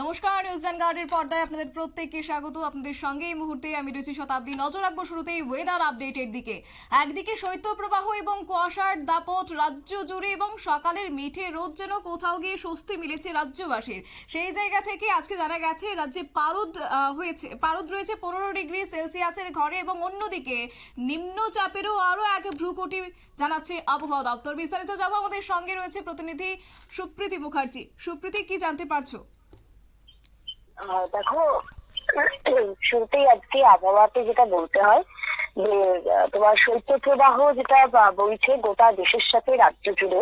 নমস্কার নিউজ ভ্যানগার্ডের পর্দায় আপনাদের প্রত্যেককে স্বাগত। আপনাদের সঙ্গে এই মুহূর্তে আমি রয়েছি শতাব্দী নজর রাখব শুরুতেই ওয়েদার আপডেটের দিকে। একদিকে শৈত্যপ্রবাহ এবং কুয়াশার দাপট রাজ্য জুড়ে এবং সকালের মিঠে রোদ যেন কোথাও গিয়ে স্বস্তি মিলেছে রাজ্যবাসীর। সেই জায়গা থেকে আজকে জানা গেছে, রাজ্যে পারদ হয়েছে, পারদ রয়েছে পনেরো ডিগ্রি সেলসিয়াসের ঘরে এবং অন্যদিকে নিম্নচাপেরও আরও এক ভ্রুকুটি জানাচ্ছে আবহাওয়া দপ্তর। বিস্তারিত যাব আমাদের সঙ্গে রয়েছে প্রতিনিধি সুপ্রীতি মুখার্জি। সুপ্রীতি, কি জানতে পারছ? দেখো, শুরুতেই আজকে আবহাওয়াতে যেটা বলতে হয়, যে তোমার শৈত্যপ্রবাহ যেটা বইছে গোটা দেশের সাথে রাজ্য জুড়ে।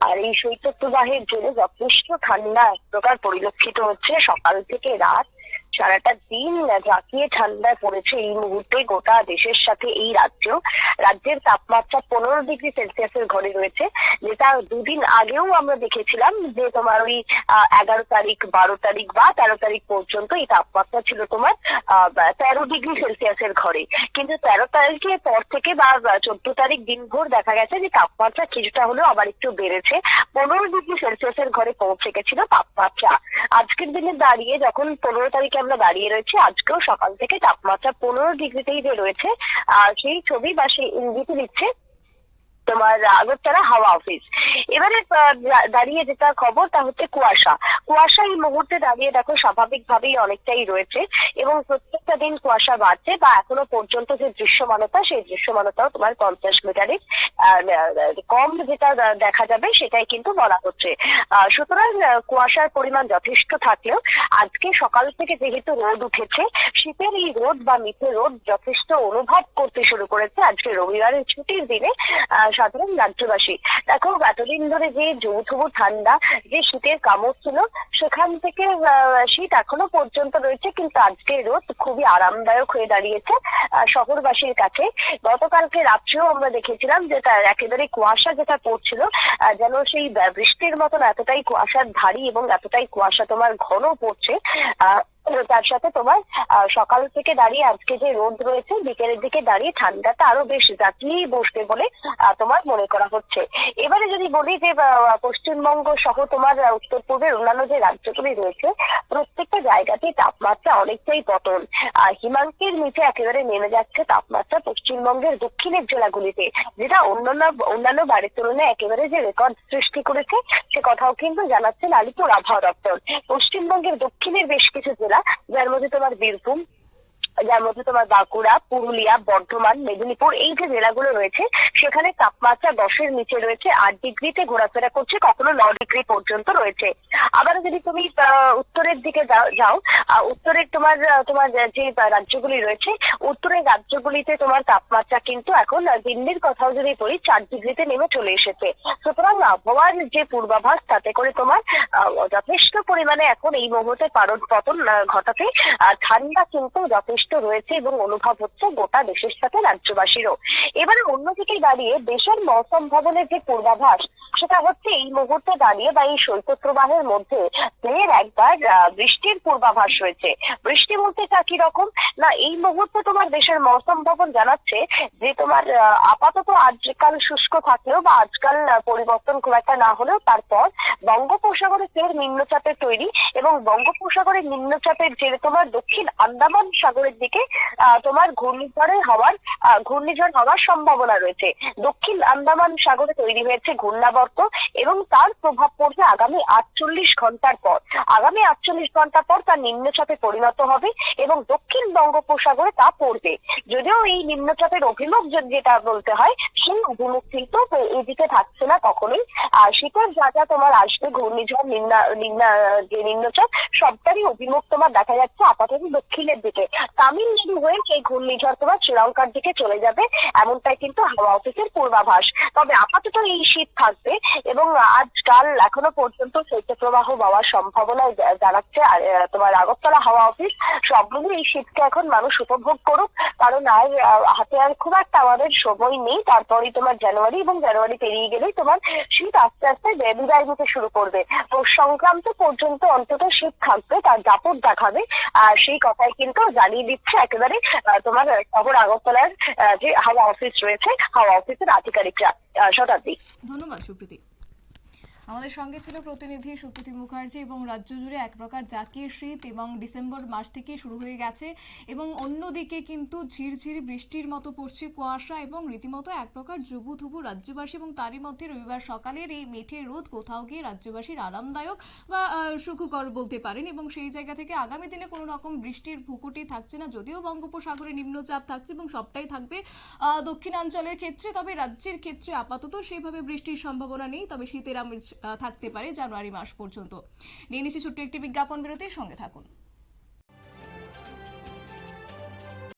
আর এই শৈত্য প্রবাহের জন্য যথেষ্ট ঠান্ডা এক প্রকার পরিলক্ষিত হচ্ছে সকাল থেকে রাত। সারাটা দিন জাঁকিয়ে ঠান্ডায় পড়েছে এই মুহূর্তে গোটা দেশের সাথে এই রাজ্য। রাজ্যের তাপমাত্রা পনেরো ডিগ্রি সেলসিয়াসের ঘরে রয়েছে। যেটা দুদিন আগেও আমরা দেখেছিলাম যে তোমার ওই এগারো তারিখ, বারো তারিখ বা তেরো তারিখ পর্যন্ত এই তাপমাত্রা ছিল তোমার তেরো ডিগ্রি সেলসিয়াসের ঘরে। কিন্তু তেরো তারিখের পর থেকে বা, চোদ্দ তারিখ দিনভর দেখা গেছে যে তাপমাত্রা কিছুটা হলেও আবার একটু বেড়েছে। পনেরো ডিগ্রি সেলসিয়াসের ঘরে পৌঁছে গেছিল তাপমাত্রা। আজকের দিনে দাঁড়িয়ে যখন পনেরো তারিখে আমরা দাঁড়িয়ে রয়েছি, আজকেও সকাল থেকে তাপমাত্রা পনেরো ডিগ্রিতেই যে রয়েছে আর সেই ছবি বা সেই ইঙ্গিত দিচ্ছে তোমার আগরতলা হাওয়া অফিস এবারে দাঁড়িয়ে যেটা খবর, তা হচ্ছে কুয়াশা। কুয়াশা এই মুহূর্তে দাঁড়িয়ে দেখো, স্বাভাবিকভাবেই অনেকটাই রয়েছে এবং প্রত্যেকটা দিন কুয়াশা বাড়ছে বা এখনও পর্যন্ত যে দৃশ্যমানতা, সেই দৃশ্যমানতাও তোমার পঞ্চাশ মিটারের কম যেটা দেখা যাবে, সেটাই কিন্তু বলা হচ্ছে। সুতরাং কুয়াশার পরিমাণ যথেষ্ট থাকলেও আজকে সকাল থেকে যেহেতু রোদ উঠেছে, শীতের এই রোদ বা মিঠে রোদ যথেষ্ট অনুভব করতে শুরু করেছে। আজকে রবিবারের ছুটির দিনে সাধারণ রাজ্যবাসী। দেখো এতদিন ধরে যে যৌথব ঠান্ডা যে শীতের কামড় ছিল সেখান থেকে শীত এখনও পর্যন্ত রয়েছে কিন্তু আজকে রোদ খুবই আরামদায়ক হয়ে দাঁড়িয়েছে শহরবাসীর কাছে। গতকালকে রাত্রেও আমরা দেখেছিলাম যে তার একেবারে কুয়াশা যেটা পড়ছিল যেন সেই বৃষ্টির মতন এতটাই কুয়াশার ধারী এবং এতটাই কুয়াশা তোমার ঘন পড়ছে আহ, তার সাথে তোমার সকাল থেকে দাঁড়িয়ে আজকে যে রোদ রয়েছে, বিকেলের দিকে দাঁড়িয়ে ঠান্ডাটা আরও বেশ জাতিয়েই বসবে বলে তোমার মনে করা হচ্ছে। এবারে যদি বলি যে পশ্চিমবঙ্গ সহ তোমার উত্তর পূর্বের অন্যান্য যে রাজ্যগুলি রয়েছে, প্রত্যেকটা জায়গাতেই তাপমাত্রা অনেকটাই পতন। হিমাঙ্কের নিচে একেবারে নেমে যাচ্ছে তাপমাত্রা পশ্চিমবঙ্গের দক্ষিণের জেলাগুলিতে, যেটা অন্যান্য অন্যান্য বাড়ির তুলনায় একেবারে যে রেকর্ড সৃষ্টি করেছে, সে কথাও কিন্তু জানাচ্ছেন আলিপুর আবহাওয়া দপ্তর। পশ্চিমবঙ্গের দক্ষিণের বেশ কিছু জেলা যার মধ্যে তোমার বীরভূম যার মধ্যে তোমার বাঁকুড়া, পুরুলিয়া, বর্ধমান, মেদিনীপুর, এই যে জেলাগুলো রয়েছে, সেখানে তাপমাত্রা দশের নিচে রয়েছে, আট ডিগ্রিতে ঘোরাফেরা করছে, কখনো ন ডিগ্রি পর্যন্ত রয়েছে। আবার যদি তুমি উত্তরের দিকে যাও- উত্তরের তোমার তোমার যে রাজ্যগুলি রয়েছে, উত্তরের রাজ্যগুলিতে তোমার তাপমাত্রা কিন্তু এখন দিল্লির কথাও যদি বলি, চার ডিগ্রিতে নেমে চলে এসেছে। সুতরাং আবহাওয়ার যে পূর্বাভাস, তাতে করে তোমার যথেষ্ট পরিমাণে এখন এই মুহূর্তে পারদ পতন ঘটাতে ঠান্ডা কিন্তু যথেষ্ট রয়েছে এবং অনুভব হচ্ছে গোটা দেশের সাথে রাজ্যবাসীরও। এবারে অন্যদিকে দাঁড়িয়ে দেশের মৌসম ভবনের যে পূর্বাভাস সেটা হচ্ছে এই মুহূর্তে দাঁড়িয়ে বা এই শৈত্যপ্রবাহের মধ্যে ফের একবার বৃষ্টির পূর্বাভাস রয়েছে। বৃষ্টি বলতে কি রকম? না, এই মুহূর্তে তোমার দেশের মৌসুম ভবন জানাচ্ছে যে তোমার আপাতত আজকাল শুষ্ক থাকলেও বা আজকাল পরিবর্তন খুব একটা না হলেও তারপর বঙ্গোপসাগরে ফের নিম্নচাপের তৈরি এবং বঙ্গোপসাগরের নিম্নচাপের জেরে তোমার দক্ষিণ আন্দামান সাগরের দিকে তোমার ঘূর্ণিঝড়ের হওয়ার ঘূর্ণিঝড় হওয়ার সম্ভাবনা রয়েছে। দক্ষিণ আন্দামান সাগরে তৈরি হয়েছে ঘূর্ণাবর্ত এবং তার প্রভাব পড়বে আগামী আটচল্লিশ ঘণ্টার পর। আগামী আটচল্লিশ ঘণ্টা পর তা নিম্নচাপে পরিণত হবে এবং দক্ষিণ বঙ্গোপসাগরে তা পড়বে। যদিও এই নিম্নচাপের অভিমুখ যেটা বলতে হয়, সেই অভিমুখ কিন্তু এদিকে থাকছে না কখনোই। আর শীতের যা যা তোমার আসবে, ঘূর্ণিঝড়, নিম্না নিম্না যে নিম্নচাপ, সবটারই অভিমুখ তোমার দেখা যাচ্ছে আপাতত দক্ষিণের দিকে। তামিলনাড়ু হয়ে সেই ঘূর্ণিঝড় তোমার শ্রীলঙ্কার দিকে চলে যাবে, এমনটাই কিন্তু হাওয়া অফিসের পূর্বাভাস। তবে আপাতত এই শীত থাকবে এবং আজকাল এখনও পর্যন্ত শৈত্যপ্রবাহ পাওয়ার সম্ভাবনা জানাচ্ছে। তোমার আগরতলা হাওয়া অফিস সব মিলিয়ে এই শীতকে এখন মানুষ উপভোগ করুক। কারণ আর হাতে আর খুব একটা আমাদের সময় নেই। তারপরেই তোমার জানুয়ারি এবং জানুয়ারি পেরিয়ে গেলেই তোমার শীত আস্তে আস্তে বিদায় নিতে শুরু করবে। তো সংক্রান্ত পর্যন্ত অন্তত শীত থাকবে, তার দাপট দেখাবে। আর সেই কথাই কিন্তু জানিয়ে দিচ্ছে একেবারে তোমার শহর আগরতলার যে হাওয়া অফিস রয়েছে, হাওয়া অফিসের আধিকারিকরা। ধন্যবাদ সুপ্রীতি আমাদের সঙ্গে ছিল প্রতিনিধি সুপ্রীতি মুখার্জি এবং রাজ্য জুড়ে এক প্রকার জাতীয় শীত এবং ডিসেম্বর মাস থেকে শুরু হয়ে গেছে এবং অন্যদিকে কিন্তু ঝিরঝির বৃষ্টির মতো পড়ছে কুয়াশা এবং রীতিমতো এক প্রকার জুবুথুবু রাজ্যবাসী এবং তারই মধ্যে রবিবার সকালের এই মেঠে রোদ কোথাও গিয়ে রাজ্যবাসীর আরামদায়ক বা সুখকর বলতে পারেন এবং সেই জায়গা থেকে আগামী দিনে কোনো রকম বৃষ্টির ভুকুটি থাকছে না যদিও বঙ্গোপসাগরে নিম্নচাপ থাকছে এবং সবটাই থাকবে দক্ষিণাঞ্চলের ক্ষেত্রে তবে রাজ্যের ক্ষেত্রে আপাতত সেইভাবে বৃষ্টির সম্ভাবনা নেই তবে শীতের আমেজ থাকতে পারে জানুয়ারি মাস পর্যন্ত। নিয়ে নিচ্ছি ছোট্ট একটি বিজ্ঞাপন বিরতির সঙ্গে থাকুন।